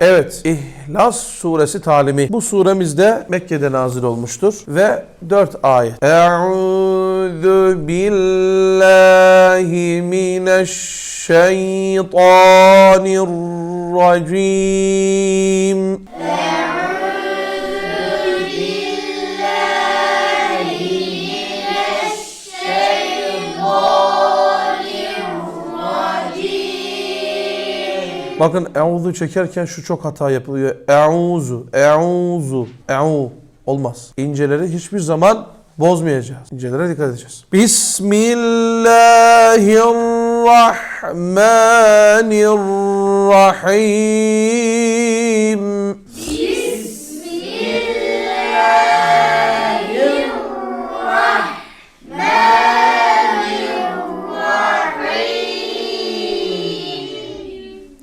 Evet, İhlas suresi talimi. Bu suremizde Mekke'de nazil olmuştur ve 4 ayet. Eûzü billahi mineşşeytanirracim. Bakın eûzu çekerken şu çok hata yapılıyor. Eûzu, eûzu, eû olmaz. İnceleri hiçbir zaman bozmayacağız. İncelere dikkat edeceğiz. Bismillahirrahmanirrahim.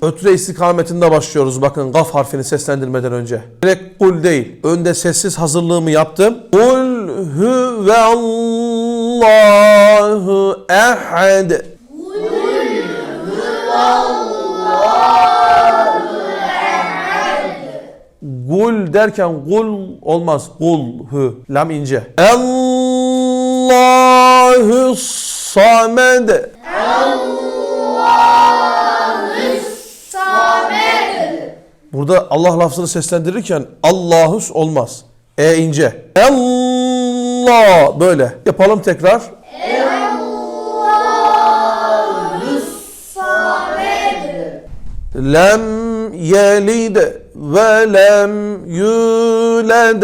Ötre istikametinde başlıyoruz bakın gaf harfini seslendirmeden önce. Direkt kul değil. Önde sessiz hazırlığımı yaptım. Kul huve Allahu ehad. Gul derken gul olmaz. Gul hu. Lam ince. Allahu samed. Burada Allah lafzını seslendirirken Allahus olmaz. E ince. Allah böyle. Yapalım tekrar. Lem yelid ve lem yulad.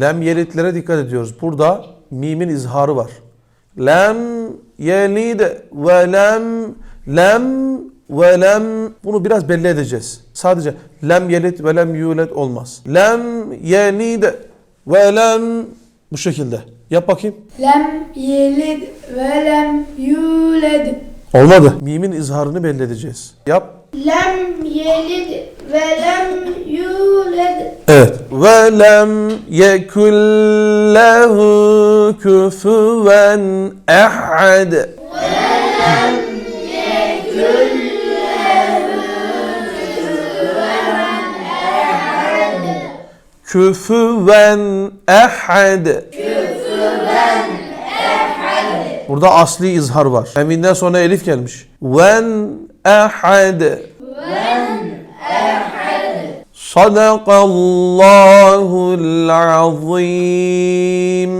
Lem yelitlere dikkat ediyoruz. Burada mimin izharı var. Lem yelid ve lem lem ve lem bunu biraz belli edeceğiz. Sadece lem yelid ve lem yulad olmaz. Lem yelid ve lem bu şekilde. Yap bakayım. Lem yelid ve lem yulad. Olmadı. Mimin izharını belli edeceğiz. Yap. Lem yelid ve lem yulad. Evet. Ve lem yekun lehu küfüven ehad. Küfüven ehad. Burada asli izhar var. Eminden sonra elif gelmiş. Ven Sadakallahul azim.